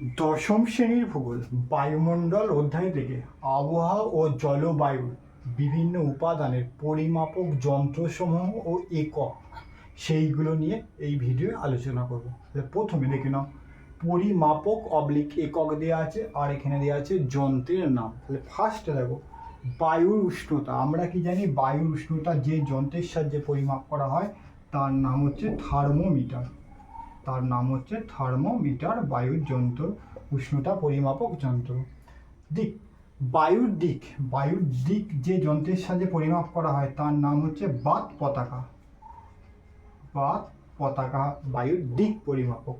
দশম শ্রেণির ভূগোল, বায়ুমণ্ডল অধ্যায় থেকে আবহাওয়া ও জলবায়ুর বিভিন্ন উপাদানের পরিমাপক যন্ত্রসমূহ ও একক, সেইগুলো নিয়ে এই ভিডিও আলোচনা করব। তাহলে প্রথমে দেখে নাও, পরিমাপক অবলিক একক দেওয়া আছে আর এখানে দেওয়া আছে যন্ত্রের নাম। তাহলে ফার্স্টে দেখো, বায়ুর উষ্ণতা, আমরা কি জানি বায়ুর উষ্ণতা যে যন্ত্রের সাহায্যে পরিমাপ করা হয়, তার নাম হচ্ছে থার্মোমিটার। তার নাম হচ্ছে থার্মোমিটার বায়ুর যন্ত্র উষ্ণতা পরিমাপক যন্ত্র। দিক বায়ুর দিক বায়ুর দিক যে যন্ত্রের সাহায্যে পরিমাপ করা হয়, তার নাম হচ্ছে বাত পতাকা। বাত পতাকা বায়ুর দিক পরিমাপক।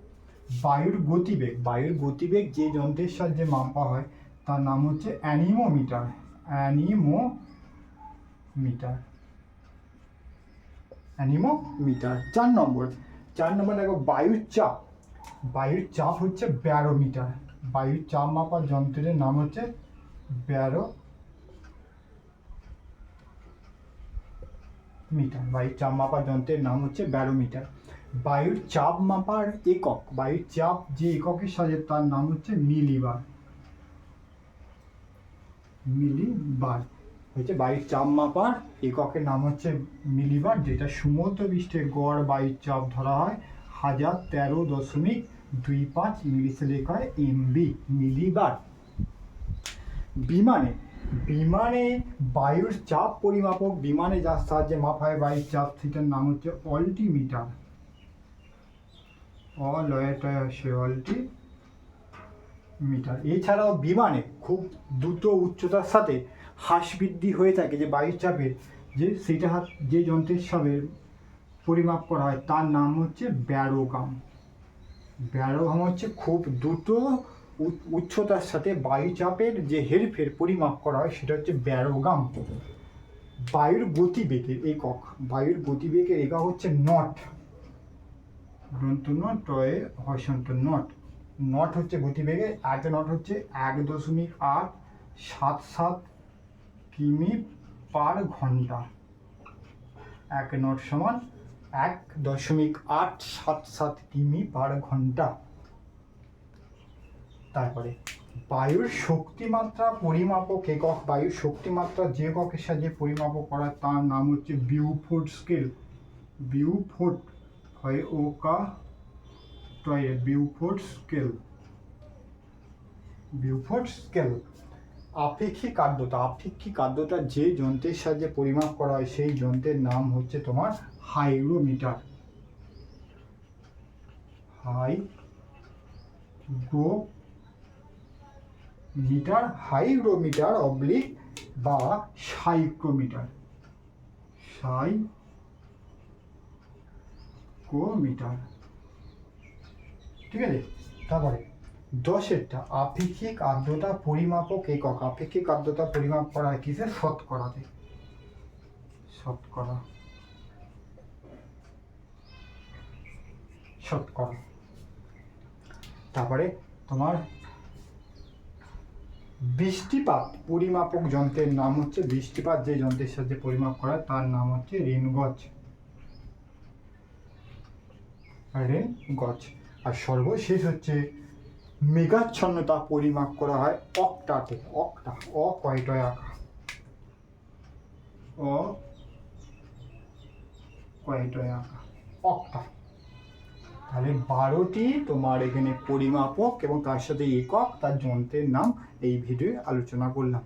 বায়ুর গতিবেগ বায়ুর গতিবেগ যে যন্ত্রের সাহায্যে মাপা হয়, তার নাম হচ্ছে অ্যানিমোমিটার অ্যানিমোমিটার। অ্যানিমোমিটার, চার নম্বর। চার নম্বর দেখো, বায়ুর চাপ। বায়ুর চাপ হচ্ছে ব্যারোমিটার। বায়ুর চাপ মাপার যন্ত্রের নাম হচ্ছে ব্যারো মিটার বায়ুর চাপ মাপার যন্ত্রের নাম হচ্ছে ব্যারোমিটার। বায়ুর চাপ মাপার একক, বায়ুর চাপ যে এককের সাহায্যে তার নাম হচ্ছে মিলিবার। মিলিবার। হচ্ছে বায়ুর চাপ মাপার এককের নাম হচ্ছে মিলিবার, যেটা সমুদ্র পৃষ্ঠে গড় বায়ুর চাপ ধরা হয়, হাজার তেরো দশমিক দুই পাঁচ মিলিসেলেক হয় এমবি, মিলিবার। বিমানে বিমানে বায়ুর চাপ পরিমাপক, বিমানে যার সাহায্যে মাপা হয় বায়ুর চাপ, সেটার নাম হচ্ছে অল্টিমিটার। অলয়টয় সে অল্টি মিটার এছাড়াও বিমানে খুব দ্রুত উচ্চতার সাথে হ্রাস বৃদ্ধি হয়ে থাকে, যে বায়ুর চাপের, যে সেটা হাত- যে যন্ত্রের সাথে পরিমাপ করা হয়, তার নাম হচ্ছে ব্যারোগাম। ব্যারোগাম হচ্ছে খুব দ্রুত উচ্চতার সাথে বায়ুচাপের যে হেরফের পরিমাপ করা হয়, সেটা হচ্ছে ব্যারোগাম। বায়ুর গতিবেগের একক, বায়ুর গতিবেগের একক হচ্ছে নট। দন্ত নট টয়ে হসন্ত নট। নট হচ্ছে গতিবেগে, এক নট হচ্ছে এক দশমিক আট সাত সাত কিমি পার ঘণ্টা। এক নট সমান এক দশমিক আট সাত সাত কিমি পার ঘণ্টা। তারপরে, বায়ুর শক্তিমাত্রা পরিমাপক একক, বায়ুর শক্তিমাত্রা যে এককের সাহায্যে পরিমাপক করা, তার নাম হচ্ছে বিউফোর্ড স্কেল। বিউফোর্ড হয় ও ওকা টয়ে বিউফোর্ড স্কেল। Beaufort scale. আপেক্ষিক আর্দ্রতা আপেক্ষিক আর্দ্রতা যে যন্ত্রের সাহায্যে পরিমাপ করা হয়, সেই যন্ত্রের নাম হচ্ছে তোমার hygrometer. High grow metre hygrometer অবলিক বা সাইক্রোমিটার। সাইক্রোমিটার। ঠিক আছে? তারপরে দশেরটা, আপেক্ষিক আর্দ্রতা পরিমাপক একক। আপেক্ষিক আর্দ্রতা পরিমাপ করা কিসে? শতকরাতে। শতকরা। তারপরে তোমার বৃষ্টিপাত পরিমাপক যন্ত্রের নাম হচ্ছে বৃষ্টিপাত। যে যন্ত্রের সাথে পরিমাপ করা তার নাম হচ্ছে রেনগজ। রেন গজ আর সর্বশেষ হচ্ছে মেঘাচ্ছন্নতা পরিমাপ করা হয় অক্টাতে। অক্টা, অ কয়টয় আঁকা অ কয়টয় আঁকা অক্টা। তাহলে বারোটি তোমার এখানে পরিমাপক এবং তার সাথে একক, তার যন্ত্রের নাম এই ভিডিওয়ে আলোচনা করলাম।